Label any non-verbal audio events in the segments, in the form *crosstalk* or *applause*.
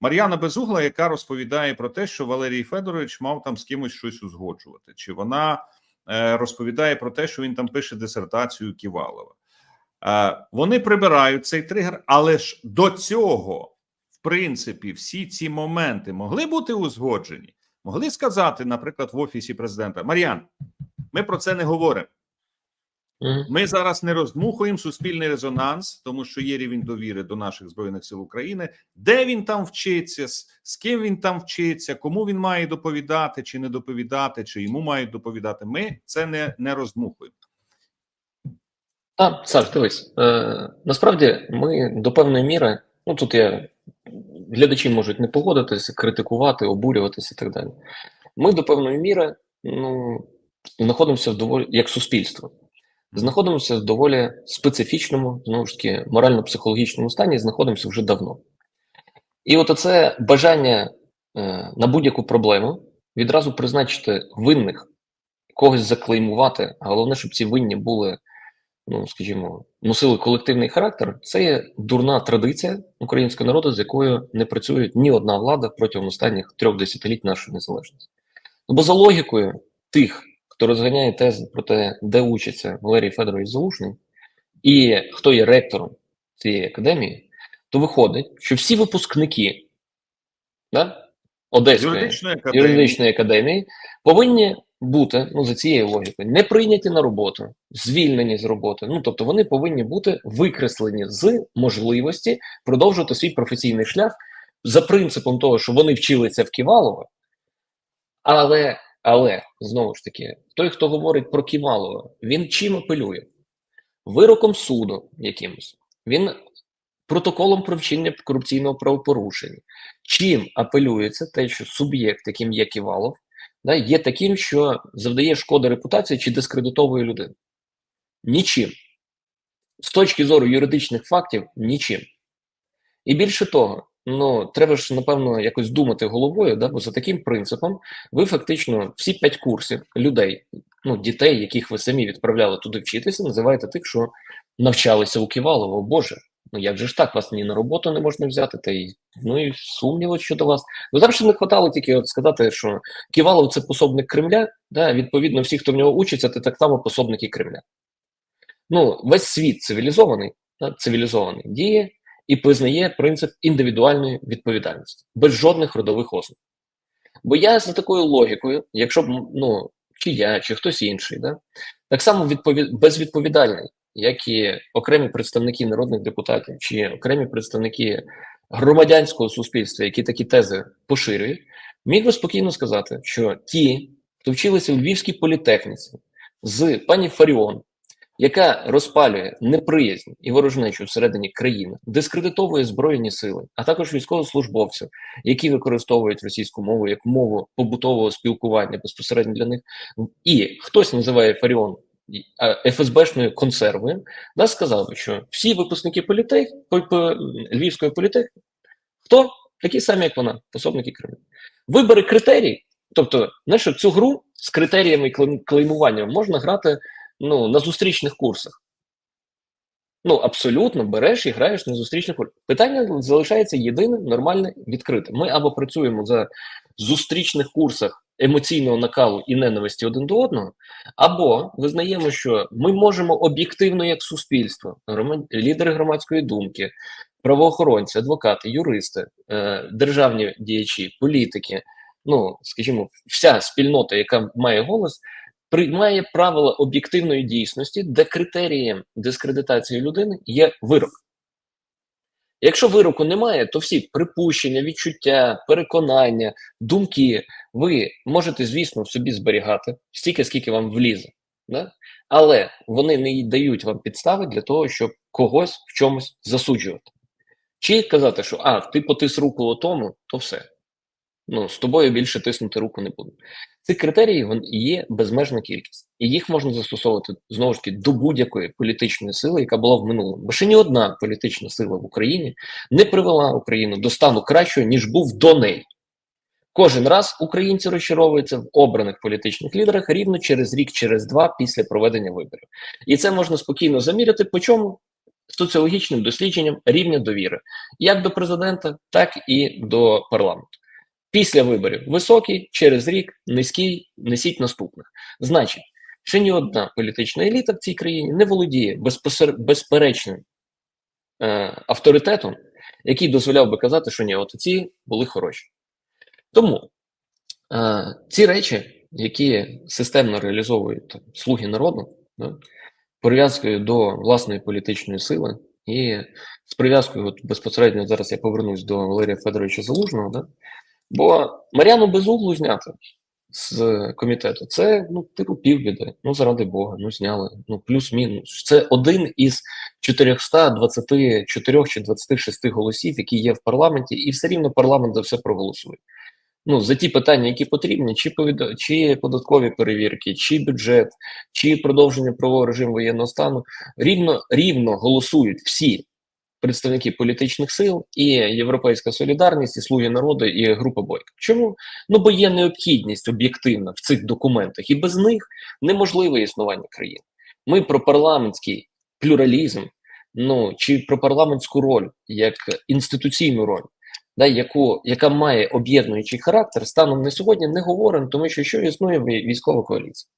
Мар'яна Безугла, яка розповідає про те, що Валерій Федорович мав там з кимось щось узгоджувати, чи вона е, розповідає про те, що він там пише дисертацію Ківалова. Е, вони прибирають цей тригер, але ж до цього, в принципі, всі ці моменти могли бути узгоджені, могли сказати, наприклад, в офісі президента Мар'ян, ми про це не говоримо. Ми зараз не роздмухуємо суспільний резонанс, тому що є рівень довіри до наших збройних сил України. Де він там вчиться, з, з ким він там вчиться, кому він має доповідати чи не доповідати, чи йому мають доповідати. Ми це не, не роздмухуємо. Так, Саш, дивись, е, насправді ми до певної міри, ну тут я глядачі можуть не погодитися, критикувати, обурюватися і так далі. Ми до певної міри ну, знаходимося в доволі як суспільство, знаходимося в доволі специфічному, знову ж таки, морально-психологічному стані, знаходимося вже давно. І от оце бажання е, на будь-яку проблему відразу призначити винних, когось заклеймувати, а головне, щоб ці винні були ну скажімо, носили колективний характер, це є дурна традиція українського народу, з якою не працює ні одна влада протягом останніх трьох десятиліть нашої незалежності. Ну, Бо за логікою тих, хто розганяє тези про те, де учиться Валерій Федорович Залушний, і хто є ректором цієї академії, то виходить, що всі випускники да, Одеської Юридичної академії. юридичної академії повинні бути ну за цією логікою не прийняті на роботу, звільнені з роботи. Ну тобто вони повинні бути викреслені з можливості продовжувати свій професійний шлях за принципом того, що вони вчилися в Ківалова, але, але знову ж таки, той, хто говорить про Ківалова, він чим апелює? Вироком суду якимось. Він протоколом про вчинення корупційного правопорушення. Чим апелюється те, що суб'єкт, яким є Ківалов, да, є таким, що завдає шкоди репутації чи дискредитовує людину? Нічим. З точки зору юридичних фактів, нічим. І більше того, ну треба ж напевно якось думати головою, да, бо за таким принципом ви фактично всі п'ять курсів людей, ну дітей, яких ви самі відправляли туди вчитися, називаєте тих, що навчалися у Ківалова. О, Боже, ну як же ж так, вас ні на роботу не можна взяти, та й ну і сумніви щодо вас. Ну там ще не хватало тільки от сказати, що Ківалов це пособник Кремля. Да, відповідно, всі, хто в нього учиться, це так само пособники Кремля. Ну, весь світ цивілізований, цивілізований діє і визнає принцип індивідуальної відповідальності без жодних родових ознак. Бо я за такою логікою, якщо б ну, чи я, чи хтось інший, да, так само відповід... безвідповідальний, як і окремі представники народних депутатів, чи окремі представники громадянського суспільства, які такі тези поширюють, міг би спокійно сказати, що ті, хто вчилися в Львівській політехніці з пані Фаріон, яка розпалює неприязнь і ворожнечу всередині країни, дискредитовує збройні сили, а також військовослужбовців, які використовують російську мову як мову побутового спілкування безпосередньо для них, і хтось називає Фаріон а, ФСБшною консервою, да, сказав що всі випускники політех, по, по, Львівської політехніки, хто такі самі, як вона, пособники Кремля. Вибори критерій, тобто, знаєш, цю гру з критеріями і клеймуванням можна грати ну, на зустрічних курсах. Ну, абсолютно береш і граєш на зустрічних курсах. Питання залишається єдиним, нормальне, відкрите. Ми або працюємо за зустрічних курсах емоційного накалу і ненависті один до одного, або визнаємо, що ми можемо об'єктивно, як суспільство, лідери громадської думки, правоохоронці, адвокати, юристи, е, державні діячі, політики, ну, скажімо, вся спільнота, яка має голос, приймає правила об'єктивної дійсності, де критерієм дискредитації людини є вирок. Якщо вироку немає, то всі припущення, відчуття, переконання, думки ви можете, звісно, собі зберігати стільки, скільки вам влізе. Да? Але вони не дають вам підстави для того, щоб когось в чомусь засуджувати. Чи казати, що а, ти потис руку отому, то все. Ну, з тобою більше тиснути руку не буду. Цих критеріїв є безмежна кількість, і їх можна застосовувати знову ж таки до будь-якої політичної сили, яка була в минулому. Бо ще ні одна політична сила в Україні не привела Україну до стану кращого, ніж був до неї. Кожен раз українці розчаровуються в обраних політичних лідерах рівно через рік, через два після проведення виборів. І це можна спокійно заміряти. По чому? соціологічним дослідженням рівня довіри як до президента, так і до парламенту. Після виборів високий, через рік низький, несіть наступних. Значить, ще ні одна політична еліта в цій країні не володіє безпосер... безперечним е, авторитетом, який дозволяв би казати, що ні, от ці були хороші. Тому е, ці речі, які системно реалізовують слуги народу, да, прив'язкою до власної політичної сили, і з прив'язкою, от безпосередньо зараз я повернусь до Валерія Федоровича Залужного, да, бо Мар'яну Безуглу зняти з комітету, це ну, типу півбіди. Ну, заради Бога, ну зняли. Ну, плюс-мінус. Це один із 424 чи 26 голосів, які є в парламенті, і все рівно парламент за все проголосує. Ну, за ті питання, які потрібні, чи повід... чи податкові перевірки, чи бюджет, чи продовження правового режиму воєнного стану, рівно рівно голосують всі представники політичних сил, і Європейська Солідарність, і Слуги народу, і група Бойка. Чому? Ну бо є необхідність об'єктивна в цих документах, і без них неможливе існування країни. Ми про парламентський плюралізм, ну чи про парламентську роль як інституційну роль. Да, яку, яка має об'єднуючий характер, станом на сьогодні не говоримо, тому що що існує військова коаліція.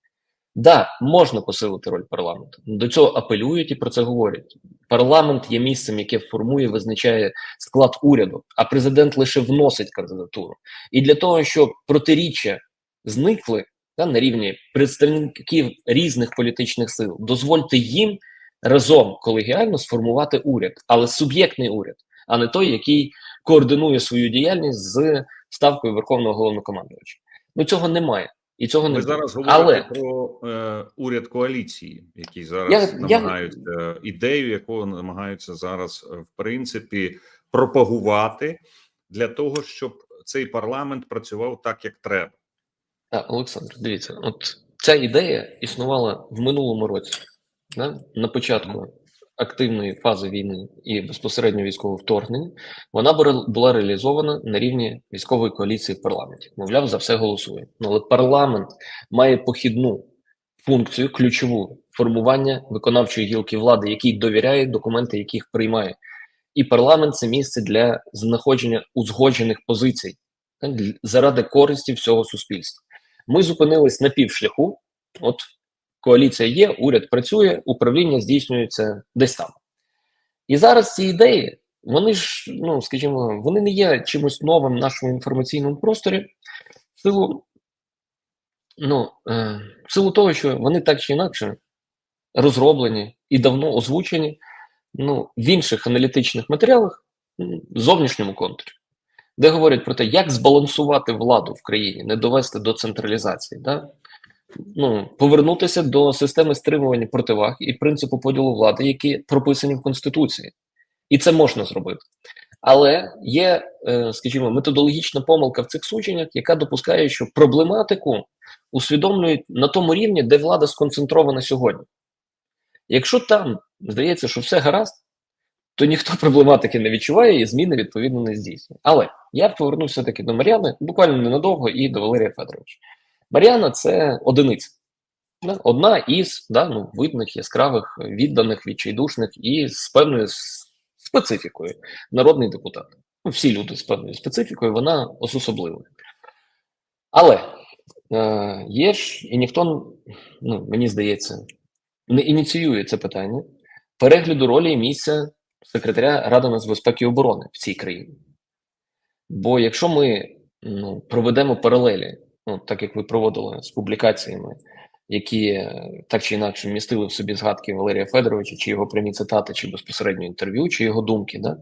Да, можна посилити роль парламенту. До цього апелюють і про це говорять. Парламент є місцем, яке формує, визначає склад уряду, а президент лише вносить кандидатуру. І для того, щоб протиріччя зникли да, на рівні представників різних політичних сил, дозвольте їм разом колегіально сформувати уряд, але суб'єктний уряд, а не той, який координує свою діяльність з ставкою Верховного головнокомандувача. Ну цього немає. І цього не буде. зараз говорите Але про е, уряд коаліції, який зараз Я- я- намагаються ідею, яку намагаються зараз е, в принципі пропагувати для того, щоб цей парламент працював так, як треба. Так, Олександр, дивіться, от ця ідея існувала в минулому році, да? на початку активної фази війни і безпосередньо військового вторгнення. Вона була- реалізована на рівні військової коаліції в парламенті. Мовляв, за все голосує. Ну, але парламент має похідну функцію, ключову формування виконавчої гілки влади, який довіряє документи, яких приймає. І парламент це місце для знаходження узгоджених позицій заради користі всього суспільства. Ми зупинились на півшляху. От коаліція є, уряд працює, управління здійснюється десь там. І зараз ці ідеї, вони ж, ну скажімо, вони не є чимось новим в нашому інформаційному просторі, в силу, ну, е, в силу того, що вони так чи інакше розроблені і давно озвучені ну, в інших аналітичних матеріалах в зовнішньому контурі де говорять про те, як збалансувати владу в країні, не довести до централізації, да? Ну, повернутися до системи стримування противаг і принципу поділу влади, які прописані в Конституції. І це можна зробити. Але є, е, скажімо, методологічна помилка в цих судженнях, яка допускає, що проблематику усвідомлюють на тому рівні, де влада сконцентрована сьогодні. Якщо там здається, що все гаразд, то ніхто проблематики не відчуває і зміни відповідно не здійснює. Але я повернуся все-таки до Мар'яни, буквально ненадовго, і до Валерія Федоровича. Мар'яна це одиниця. Да? Одна із да, ну, видних, яскравих, відданих, відчайдушних і з певною специфікою. Народний депутат. Ну, всі люди з певною специфікою, вона особливою. Але е, є ж, і ніхто, ну, мені здається, не ініціює це питання перегляду ролі і місця секретаря Ради нацбезпеки і оборони в цій країні. Бо якщо ми ну, проведемо паралелі, ну, так як ви проводили з публікаціями, які е, так чи інакше містили в собі згадки Валерія Федоровича, чи його прямі цитати, чи безпосередньо інтерв'ю, чи його думки, да,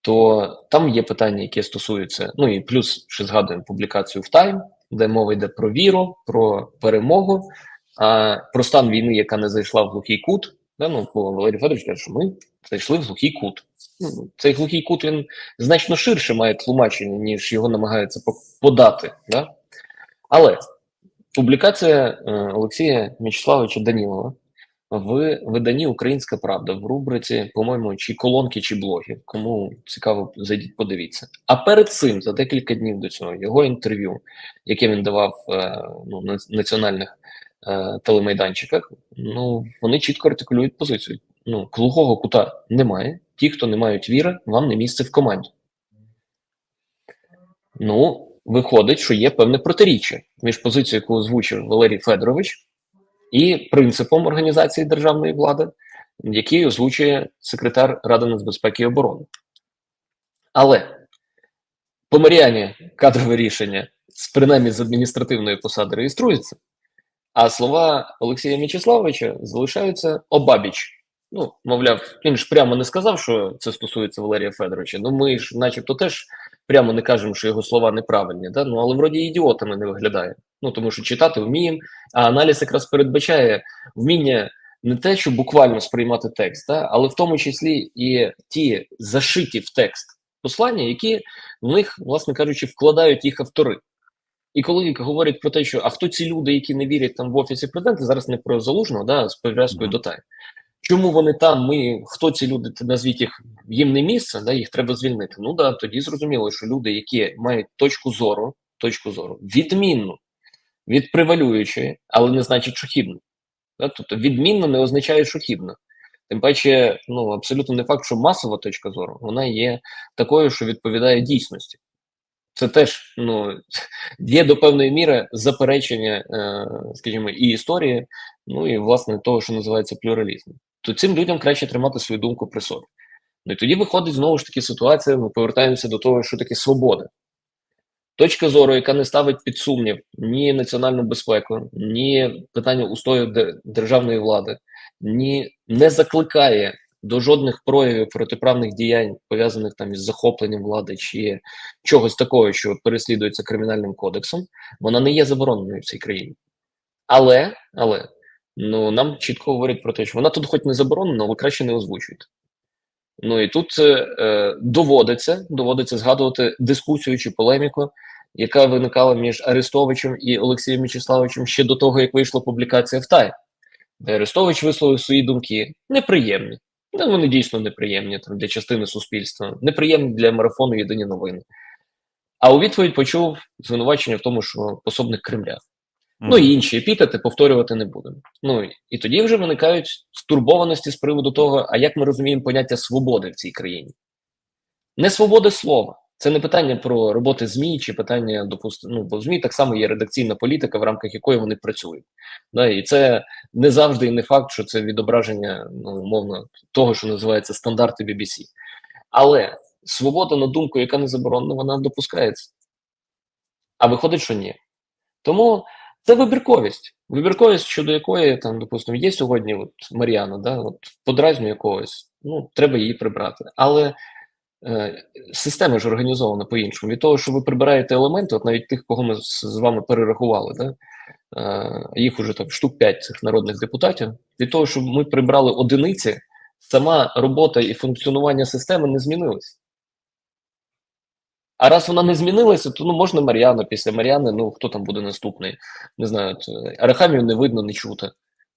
то там є питання, які стосуються, ну і плюс ще згадуємо публікацію в Тайм, де мова йде про віру, про перемогу, а про стан війни, яка не зайшла в глухий кут. Да, ну, Валерій Федорович каже, що ми зайшли в глухий кут. Ну, цей глухий кут він значно ширше має тлумачення, ніж його намагаються подати. Да? Але публікація е, Олексія Мячеславовича Данілова в виданні Українська Правда в рубриці, по-моєму, чи колонки, чи блоги. Кому цікаво, зайдіть, подивіться. А перед цим, за декілька днів до цього, його інтерв'ю, яке він давав е, ну, на національних е, телемайданчиках, ну вони чітко артикулюють позицію. ну, глухого кута немає. Ті, хто не мають віри, вам не місце в команді. Ну, виходить, що є певне протиріччя між позицією, яку озвучив Валерій Федорович, і принципом організації державної влади, який озвучує секретар Ради нацбезпеки і оборони. Але по Маріані кадрове рішення принаймні з адміністративної посади реєструється, а слова Олексія М'ячеславовича залишаються обабіч. Ну, мовляв, він ж прямо не сказав, що це стосується Валерія Федоровича. Ну, ми ж, начебто, теж прямо не кажемо, що його слова неправильні, да? ну але вроді ідіотами не виглядає. Ну тому що читати вміємо, а аналіз якраз передбачає вміння не те, що буквально сприймати текст, да? але в тому числі і ті зашиті в текст послання, які в них, власне кажучи, вкладають їх автори. І коли говорять про те, що а хто ці люди, які не вірять там в офісі президента, зараз не про залужного, да, з пов'язкою Мгм. до тайн. Чому вони там? Ми хто ці люди? Назвіть їх їм не місце, да, їх треба звільнити. Ну да, тоді зрозуміло, що люди, які мають точку зору, точку зору відмінну від превалюючої, але не значить, що хібно. Да? Тобто відмінно не означає, що хібно. Тим паче, ну абсолютно не факт, що масова точка зору вона є такою, що відповідає дійсності. Це теж ну є до певної міри заперечення, е, скажімо, і історії, ну і власне того, що називається плюралізмом. То цим людям краще тримати свою думку при собі. Ну і тоді виходить знову ж таки ситуація. Ми повертаємося до того, що таке свобода. Точка зору, яка не ставить під сумнів ні національну безпеку, ні питання устою державної влади, ні не закликає до жодних проявів протиправних діянь, пов'язаних там із захопленням влади чи чогось такого, що переслідується кримінальним кодексом, вона не є забороненою в цій країні. Але, але ну нам чітко говорять про те, що вона тут, хоч не заборонена, але краще не озвучуйте. Ну і тут е, е, доводиться, доводиться згадувати дискусію чи полеміку, яка виникала між Арестовичем і Олексієм Мячеславовичем ще до того, як вийшла публікація в Тай, Арестович висловив свої думки неприємні. Ну, вони дійсно неприємні там, для частини суспільства, неприємні для марафону Єдині новини. А у відповідь почув звинувачення в тому, що пособник Кремля. Ну і інші епітети повторювати не будемо. Ну і тоді вже виникають стурбованості з приводу того, а як ми розуміємо поняття свободи в цій країні. Не свободи слова. Це не питання про роботи ЗМІ чи питання, допустимо, ну, бо в ЗМІ так само є редакційна політика, в рамках якої вони працюють. Да, і це не завжди і не факт, що це відображення, ну, умовно, того, що називається стандарти BBC. Але свобода на думку, яка не заборонена, вона допускається. А виходить, що ні. Тому це вибірковість. Вибірковість, щодо якої, там, допустимо, є сьогодні от Мар'яна, да, от подразню якогось, ну, треба її прибрати. Але е, система ж організована по-іншому. Від того, що ви прибираєте елементи, от навіть тих, кого ми з, вами перерахували, да, е, їх уже там штук 5 цих народних депутатів, від того, що ми прибрали одиниці, сама робота і функціонування системи не змінилась. А раз вона не змінилася, то ну можна Мар'яна після Мар'яни, ну хто там буде наступний? Не знаю, е, Арахамію не видно, не чути.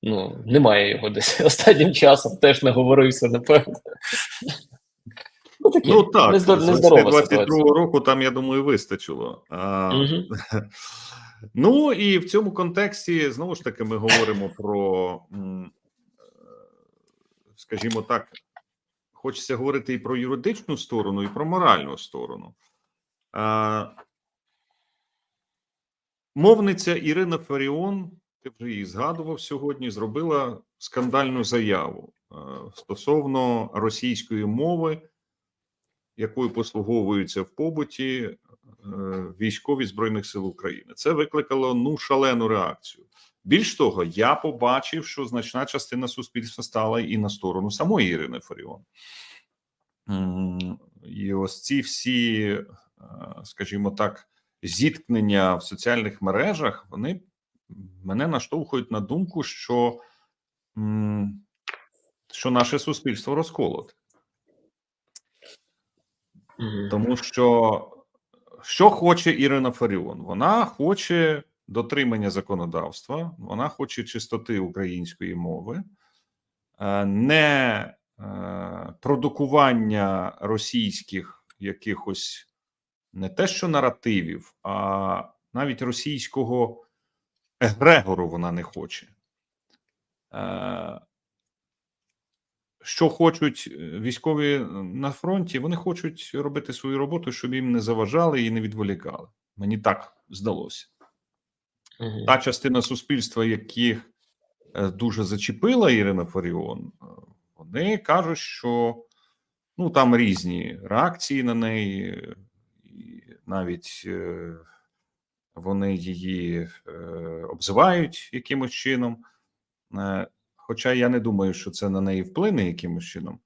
Ну, немає його десь *laughs* останнім часом, теж наговорився, напевно. *laughs* Ну, Ну так, з нездорова 22 року там, я думаю, вистачило. А, Мгм. *laughs* Ну і в цьому контексті знову ж таки ми говоримо про, е, скажімо так, хочеться говорити і про юридичну сторону, і про моральну сторону. Мовниця Ірина Фаріон, ти вже її згадував сьогодні, зробила скандальну заяву стосовно російської мови, якою послуговуються в побуті е, військові збройних сил України. Це викликало ну шалену реакцію. Більш того, я побачив, що значна частина суспільства стала і на сторону самої Ірини Фаріон. І ось ці всі, скажімо так, зіткнення в соціальних мережах, вони мене наштовхують на думку, що, що наше суспільство розколоте. Тому що що хоче Ірина Фаріон? Вона хоче дотримання законодавства, вона хоче чистоти української мови, е, не е, продукування російських якихось не те, що наративів, а навіть російського егрегору вона не хоче. Е, що хочуть е, військові на фронті? Вони хочуть робити свою роботу, щоб їм не заважали і не відволікали. Мені так здалося. Мгм. Та частина суспільства, яких е, дуже зачепила Ірина Фаріон, вони кажуть, що ну там різні реакції на неї, і навіть е, вони її е, обзивають якимось чином. Е, Хоча я не думаю, що це на неї вплине якимось чином.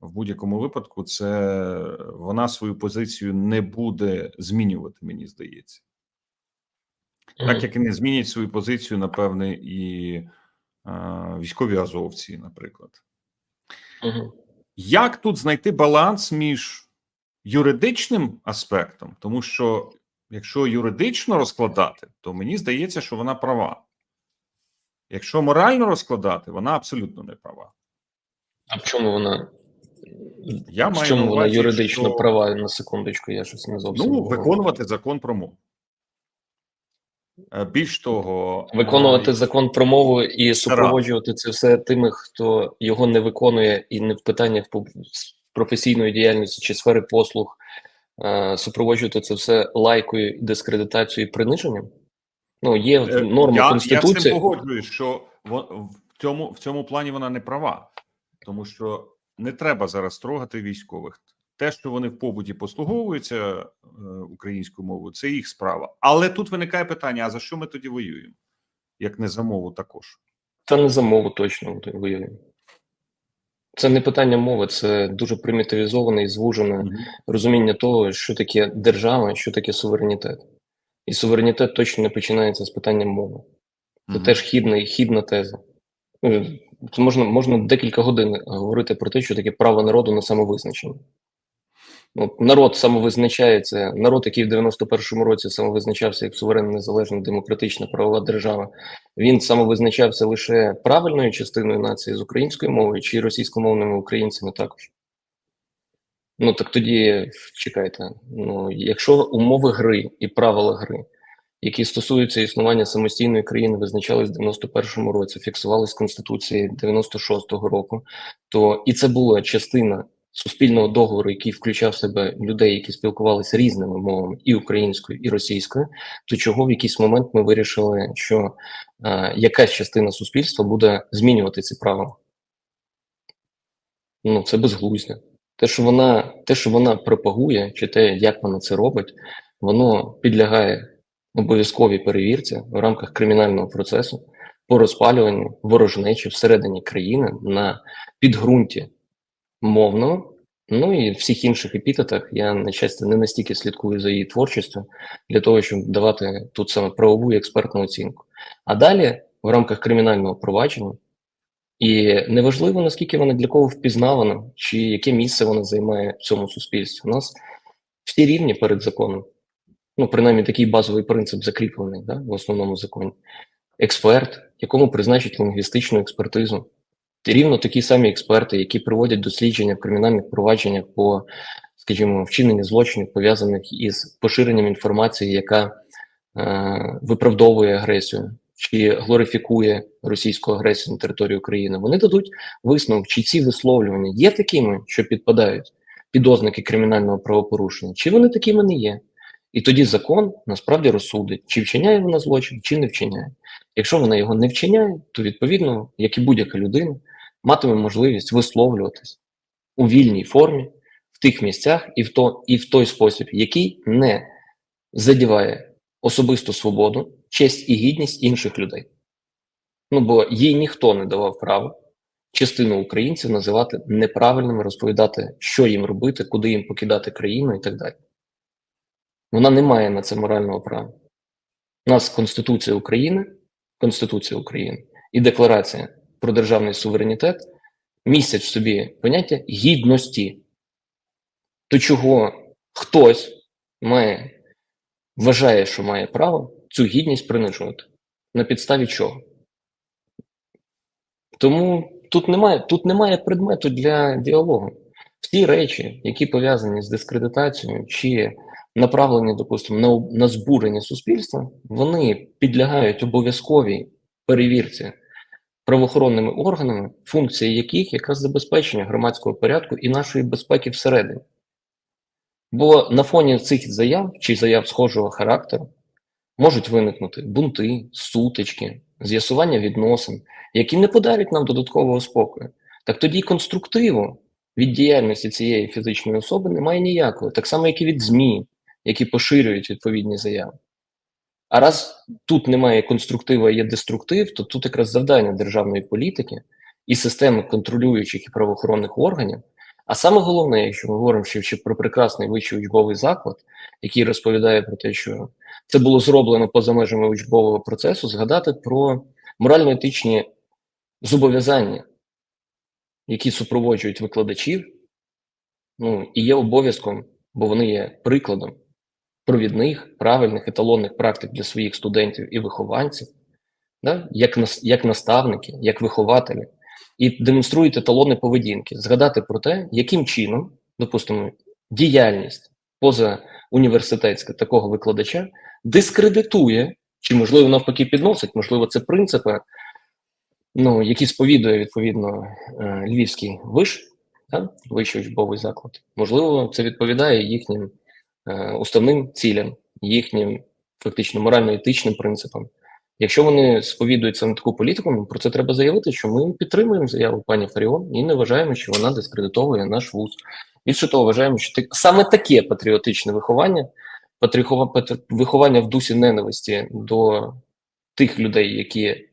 В будь-якому випадку, це вона свою позицію не буде змінювати, мені здається. Так як і не змінять свою позицію, напевне, і е, військові азовці, наприклад. Як тут знайти баланс між юридичним аспектом, тому що якщо юридично розкладати, то мені здається, що вона права. Якщо морально розкладати, вона абсолютно не права. А в чому вона? Я в чому на вона увазі, юридично що- права на секундочку, я щось не зовсім. Ну, виконувати закон про мову. Е, Більш того, Виконувати е, закон про мову і супроводжувати це все тими, хто його не виконує і не в питаннях професійної діяльності чи сфери послуг, е, супроводжувати це все лайкою, дискредитацією і приниженням. Ну, є Е, норма я, Я з цим погоджуюсь, що в цьому, в цьому плані вона не права, тому що не треба зараз трогати військових. Те, що вони в побуті послуговуються е, українською мовою, це їх справа. Але тут виникає питання: а за що ми тоді воюємо? Як не за мову також. Та не за мову точно воюємо. Це не питання мови, це дуже примітивізоване і звужене розуміння того, що таке держава, що таке суверенітет. І суверенітет точно не починається з питання мови. Це Мгм. теж хідна, хідна теза. Це можна, можна декілька годин говорити про те, що таке право народу на самовизначення. Ну, народ самовизначається, народ, який в 91-му році самовизначався як суверенна, незалежна, демократична правова держава, він самовизначався лише правильною частиною нації з українською мовою чи російськомовними українцями також. Ну так тоді чекайте. Ну, якщо умови гри і правила гри, які стосуються існування самостійної країни, визначались в 91-му році, фіксувались Конституції 96-го року, то і це була частина суспільного договору, який включав в себе людей, які спілкувалися різними мовами, і українською, і російською, то чого в якийсь момент ми вирішили, що е, якась частина суспільства буде змінювати ці правила? Ну, це безглуздя. Те, що вона, те, що вона пропагує, чи те, як вона це робить, воно підлягає обов'язковій перевірці в рамках кримінального процесу по розпалюванню ворожнечі всередині країни на підґрунті мовного, ну і всіх інших епітетах. Я, на щастя, не настільки слідкую за її творчістю для того, щоб давати тут саме правову і експертну оцінку. А далі, в рамках кримінального провадження, і неважливо, наскільки вона для кого впізнавана, чи яке місце вона займає в цьому суспільстві. У нас всі рівні перед законом. Ну, принаймні, такий базовий принцип закріплений да, в основному законі. Експерт, якому призначать лінгвістичну експертизу. Рівно такі самі експерти, які проводять дослідження в кримінальних провадженнях по, скажімо, вчиненню злочинів, пов'язаних із поширенням інформації, яка е, виправдовує агресію чи глорифікує російську агресію на території України, вони дадуть висновок, чи ці висловлювання є такими, що підпадають під ознаки кримінального правопорушення, чи вони такими не є. І тоді закон насправді розсудить, чи вчиняє вона злочин, чи не вчиняє. Якщо вона його не вчиняє, то відповідно, як і будь-яка людина, матиме можливість висловлюватись у вільній формі в тих місцях і в, то, і в той спосіб, який не задіває особисту свободу, честь і гідність інших людей. Ну бо їй ніхто не давав права частину українців називати неправильними, розповідати, що їм робити, куди їм покидати країну і так далі. Вона не має на це морального права. У нас Конституція України, Конституція України і Декларація про державний суверенітет містять в собі поняття гідності. То чого хтось має, вважає, що має право цю гідність принижувати? На підставі чого? Тому тут немає, тут немає предмету для діалогу. Всі речі, які пов'язані з дискредитацією чи направлені, допустимо, на, на збурення суспільства, вони підлягають обов'язковій перевірці правоохоронними органами, функція яких якраз забезпечення громадського порядку і нашої безпеки всередині. Бо на фоні цих заяв чи заяв схожого характеру можуть виникнути бунти, сутички, з'ясування відносин, які не подарять нам додаткового спокою. Так тоді конструктиву від діяльності цієї фізичної особи немає ніякого, так само, як і від ЗМІ, які поширюють відповідні заяви. А раз тут немає конструктиву, а є деструктив, то тут якраз завдання державної політики і системи контролюючих і правоохоронних органів. А саме головне, якщо ми говоримо ще, ще про прекрасний вищий учбовий заклад, який розповідає про те, що це було зроблено поза межами учбового процесу, згадати про морально-етичні зобов'язання, які супроводжують викладачів, ну і є обов'язком, бо вони є прикладом провідних, правильних еталонних практик для своїх студентів і вихованців, да? як, як наставники, як вихователі, і демонструють еталони поведінки, згадати про те, яким чином, допустимо, діяльність поза університетська такого викладача дискредитує, чи, можливо, навпаки, підносить, можливо, це принципи, ну, які сповідує відповідно е, Львівський виш, вищий учбовий заклад. Можливо, це відповідає їхнім уставним цілям, їхнім фактично морально-етичним принципам. Якщо вони сповідуються на таку політику, ну, про це треба заявити, що ми підтримуємо заяву пані Фаріон і не вважаємо, що вона дискредитовує наш вуз. Більше того, вважаємо, що саме таке патріотичне виховання, патріхова- патр- виховання в дусі ненависті до тих людей, які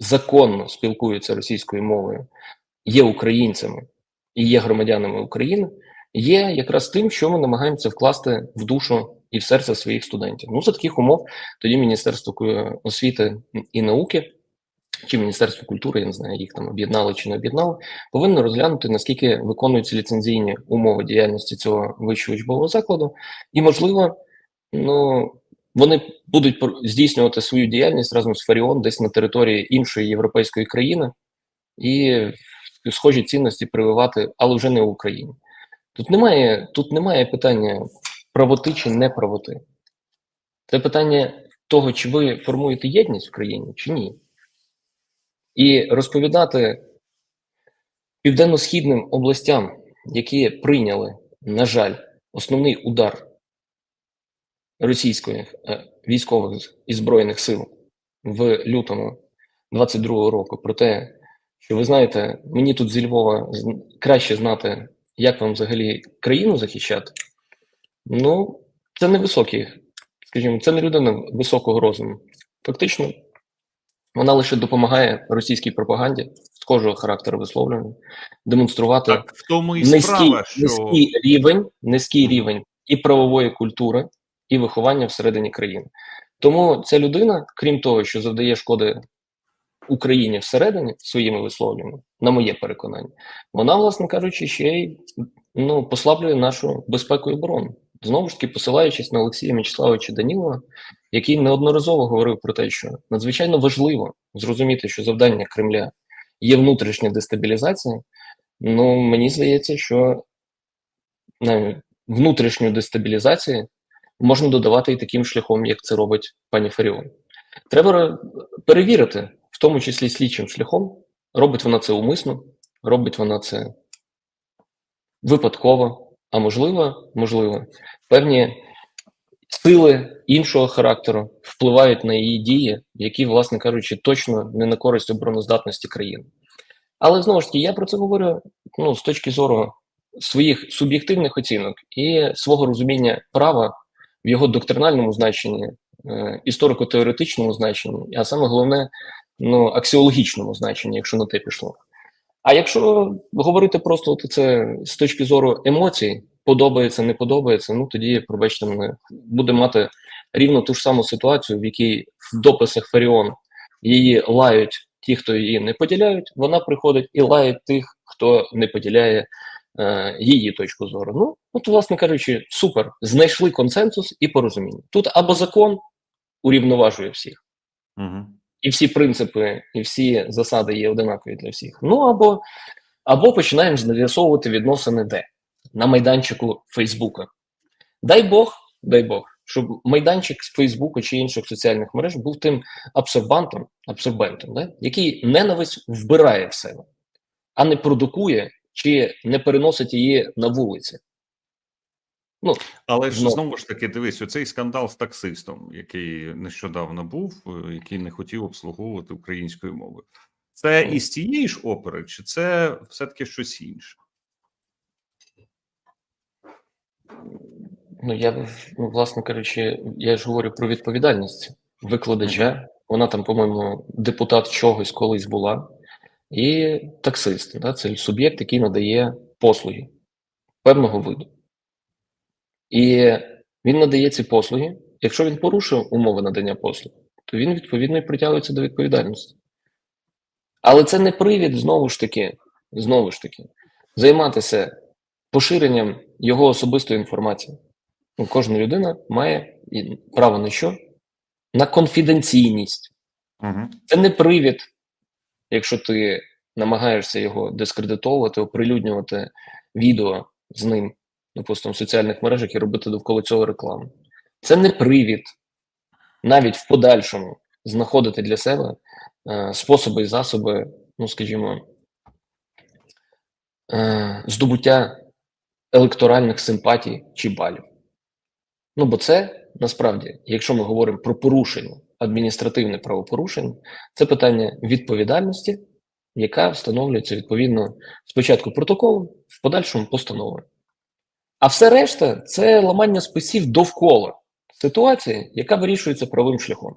законно спілкуються російською мовою, є українцями і є громадянами України, є якраз тим, що ми намагаємося вкласти в душу і в серце своїх студентів. Ну, за таких умов тоді Міністерство освіти і науки чи Міністерство культури, я не знаю, їх там об'єднали чи не об'єднали, повинно розглянути, наскільки виконуються ліцензійні умови діяльності цього вищого учбового закладу, і, можливо, ну, вони будуть здійснювати свою діяльність разом з Фаріон десь на території іншої європейської країни і схожі цінності прививати, але вже не в Україні. Тут немає, тут немає питання правоти чи неправоти. Це питання того, чи ви формуєте єдність в країні, чи ні. І розповідати південно-східним областям, які прийняли, на жаль, основний удар російської е, військових і збройних сил в лютому 22-го року, про те, що ви знаєте, мені тут зі Львова краще знати, як вам взагалі країну захищати. Ну, це не високий, скажімо, це не людина високого розуму. Фактично, вона лише допомагає російській пропаганді схожого характеру висловлювання, демонструвати Так в тому і низький, справа, що низький рівень, низький рівень і правової культури, і виховання всередині країни. Тому ця людина, крім того, що завдає шкоди Україні всередині своїми висловлюваннями, на моє переконання, вона, власне кажучи, ще й ну, послаблює нашу безпеку і оборону. Знову ж таки, посилаючись на Олексія Мячеславовича Данілова, який неодноразово говорив про те, що надзвичайно важливо зрозуміти, що завдання Кремля є внутрішня дестабілізація. Ну, мені здається, що внутрішню дестабілізацію можна додавати і таким шляхом, як це робить пані Фаріон. Треба перевірити, в тому числі слідчим шляхом, робить вона це умисно, робить вона це випадково, а можливо, можливо, певні сили іншого характеру впливають на її дії, які, власне кажучи, точно не на користь обороноздатності країни. Але знову ж таки, я про це говорю ну, з точки зору своїх суб'єктивних оцінок і свого розуміння права в його доктринальному значенні, е, історико-теоретичному значенні, а саме головне, ну, аксіологічному значенні, якщо на те пішло. А якщо говорити просто от це з точки зору емоцій, подобається, не подобається, ну тоді, пробачте мене, буде мати рівно ту ж саму ситуацію, в якій в дописах Фаріон її лають ті, хто її не поділяють, вона приходить і лає тих, хто не поділяє е, її точку зору. Ну, от, власне кажучи, супер, знайшли консенсус і порозуміння. Тут або закон урівноважує всіх, Угу. І всі принципи, і всі засади є одинакові для всіх. Ну або, або починаємо з'ясовувати відносини де? На майданчику Фейсбука. Дай Бог, дай Бог, щоб майданчик з Фейсбуку чи інших соціальних мереж був тим абсорбантом, абсорбентом, да? який ненависть вбирає в себе, а не продукує чи не переносить її на вулиці. Але ж Ну. знову ж таки, дивись, оцей скандал з таксистом, який нещодавно був, е, який не хотів обслуговувати українською мовою. Це Ну. із тієї ж опери, чи це все-таки щось інше? Ну, я, ну, власне кажучи, я ж говорю про відповідальність викладача. Вона там, по-моєму, депутат чогось колись була, і таксист. Да? Це суб'єкт, який надає послуги певного виду. І він надає ці послуги. Якщо він порушив умови надання послуг, то він відповідно і притягується до відповідальності. Але це не привід знову ж таки, знову ж таки, займатися поширенням його особистої інформації. Ну, кожна людина має право на що? На конфіденційність. Угу. Це не привід, якщо ти намагаєшся його дискредитовувати, оприлюднювати відео з ним, допустимо, в соціальних мережах і робити довкола цього рекламу. Це не привід навіть в подальшому знаходити для себе е, способи і засоби, ну скажімо, е, здобуття електоральних симпатій чи балів. Ну, бо це насправді, якщо ми говоримо про порушення, адміністративне правопорушення, це питання відповідальності, яка встановлюється відповідно спочатку протоколом, в подальшому постановою. А все решта це ламання списів довкола ситуації, яка вирішується правовим шляхом.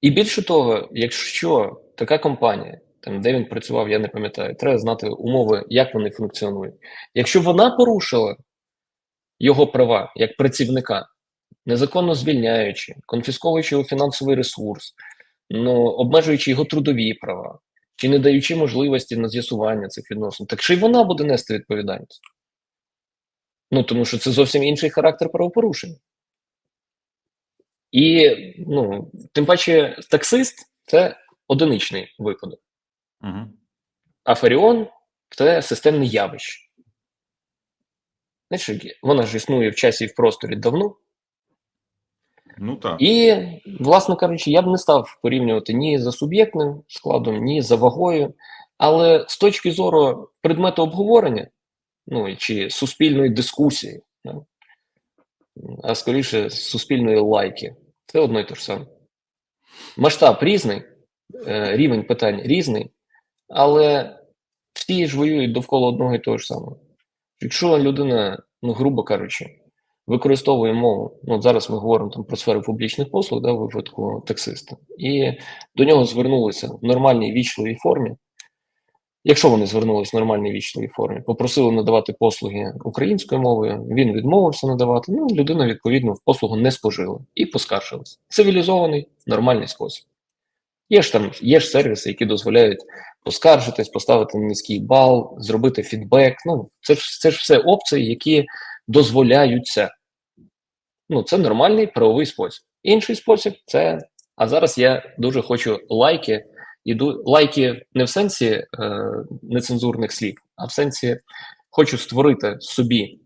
І більше того, якщо така компанія, там, де він працював, я не пам'ятаю, треба знати умови, як вони функціонують. Якщо вона порушила його права як працівника, незаконно звільняючи, конфісковуючи його фінансовий ресурс, ну, обмежуючи його трудові права, чи не даючи можливості на з'ясування цих відносин, так ще й вона буде нести відповідальність. Ну, тому що це зовсім інший характер правопорушення. І, ну, тим паче, таксист це одиничний випадок. Угу. А Фаріон це системне явище. Знаєш, вона ж існує в часі і в просторі давно. Ну так. І, власне кажучи, я б не став порівнювати ні за суб'єктним складом, ні за вагою. Але з точки зору предмету обговорення, ну чи суспільної дискусії, да, а скоріше суспільної лайки, це одно і те ж саме. Масштаб різний, е, рівень питань різний, але всі ж воюють довкола одного і того ж самого. Якщо людина, ну грубо кажучи, використовує мову, ну зараз ми говоримо там про сферу публічних послуг, да, в випадку таксиста, і до нього звернулися в нормальній вічливій формі. Якщо вони звернулись в нормальній вічливій формі, попросили надавати послуги українською мовою, він відмовився надавати. Ну, людина відповідно в послугу не спожила і поскаржилась. Цивілізований, нормальний спосіб. Є ж там є ж сервіси, які дозволяють поскаржитись, поставити низький бал, зробити фідбек. Ну, це ж це ж все опції, які дозволяються. Ну, це нормальний правовий спосіб. Інший спосіб це. А зараз я дуже хочу лайки. Іду лайки не в сенсі е, нецензурних слів, а в сенсі хочу створити собі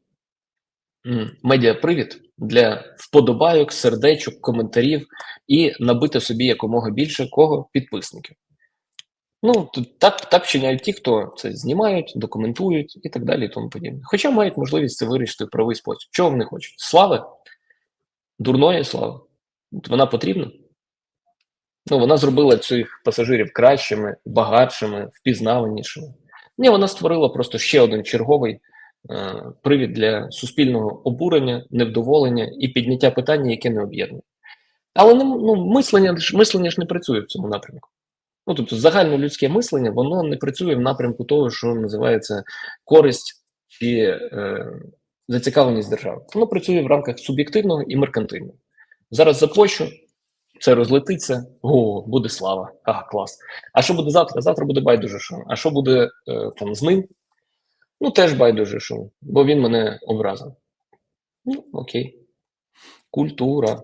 медіапривід для вподобайок, сердечок, коментарів і набити собі якомога більше кого підписників. Ну, так, так вчиняють ті, хто це знімають, документують і так далі, і тому подібне. Хоча мають можливість це вирішити в правий спосіб. Чого вони хочуть? Слави? Дурної слави. Вона потрібна? Ну, вона зробила цих пасажирів кращими, багатшими, впізнаванішими. Ні, вона створила просто ще один черговий е, привід для суспільного обурення, невдоволення і підняття питання, яке не об'єднує. Але не, ну, мислення, мислення ж не працює в цьому напрямку. Ну, тобто, загальнолюдське мислення, воно не працює в напрямку того, що називається користь чи е, зацікавленість держави. Воно працює в рамках суб'єктивного і меркантильного. Зараз запущу, це розлетиться, о, буде слава. А, клас. А що буде завтра? Завтра буде байдуже шум. А що буде е, там з ним? Ну, теж байдуже шум, бо він мене образив. Ну, окей. Культура.